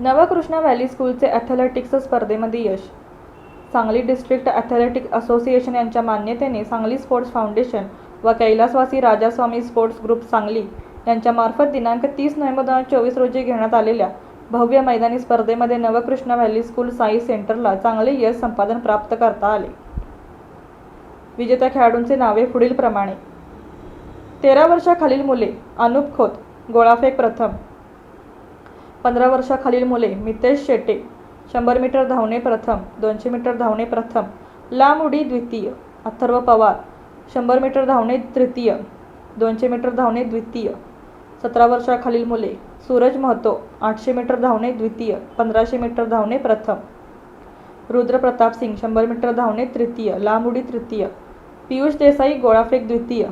Navkrishna valley स्कूलचे athletics स्पर्धेमध्ये यश. सांगली डिस्ट्रिक्ट ॲथलेटिक असोसिएशन यांच्या मान्यतेने सांगली स्पोर्ट्स फाउंडेशन व कैलासवासी राजास्वामी स्पोर्ट्स ग्रुप सांगली यांच्यामार्फत दिनांक तीस नोव्हेंबर दोन हजार चोवीस रोजी घेण्यात आलेल्या भव्य मैदानी स्पर्धेमध्ये नवकृष्ण व्हॅली स्कूल साई सेंटरला चांगले यश संपादन प्राप्त करता आले. विजेत्या खेळाडूंचे नावे पुढीलप्रमाणे. तेरा वर्षाखालील मुले अनुप खोत गोळाफेक प्रथम पंधरा वर्षाखालील मुले मितेश शेटे शंभर मीटर धावणे प्रथम दोनशे मीटर धावणे प्रथम लांब उडी द्वितीय अथर्व पवार शंभर मीटर धावणे तृतीय दोनशे मीटर धावणे द्वितीय. सतरा वर्षाखालील मुले सूरज महतो आठशे मीटर धावणे द्वितीय पंधराशे मीटर धावणे प्रथम. रुद्र प्रताप सिंग शंभर मीटर धावणे तृतीय लांब उडी तृतीय. पियुष देसाई गोळाफेक द्वितीय.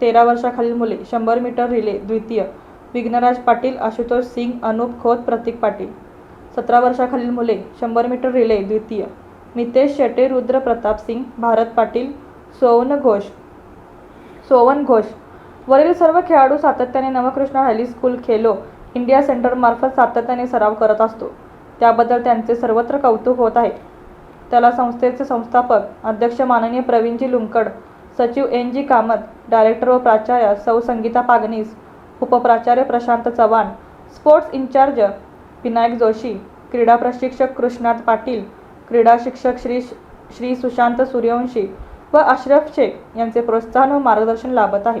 तेरा वर्षाखालील मुले शंभर मीटर रिले द्वितीय. विघ्नराज पाटील आशुतोष सिंग अनुप खोत प्रतीक पाटील. सतरा वर्षाखालील मुले शंभर मीटर रिले द्वितीय. मितेश शेटे रुद्र प्रताप सिंग भारत पाटील सोवन घोष. सोवन घोष. वरील सर्व खेळाडू सातत्याने Navkrishna high school school Khelo India सेंटरमार्फत सातत्याने सराव करत असतो. त्याबद्दल त्यांचे सर्वत्र कौतुक होत आहे. त्याला संस्थेचे संस्थापक अध्यक्ष माननीय प्रवीणजी लुंकड सचिव एन जी कामत डायरेक्टर व प्राचार्य सौ Sangeeta Pagnis उपप्राचार्य Prashant Chavan sports in charge Vinayak Joshi क्रीडा प्रशिक्षक कृष्णात पाटील क्रीडा शिक्षक श्री श्री सुशांत सूर्यवंशी व अशरफ शेख यांचे प्रोत्साहन व मार्गदर्शन लाभत आहे.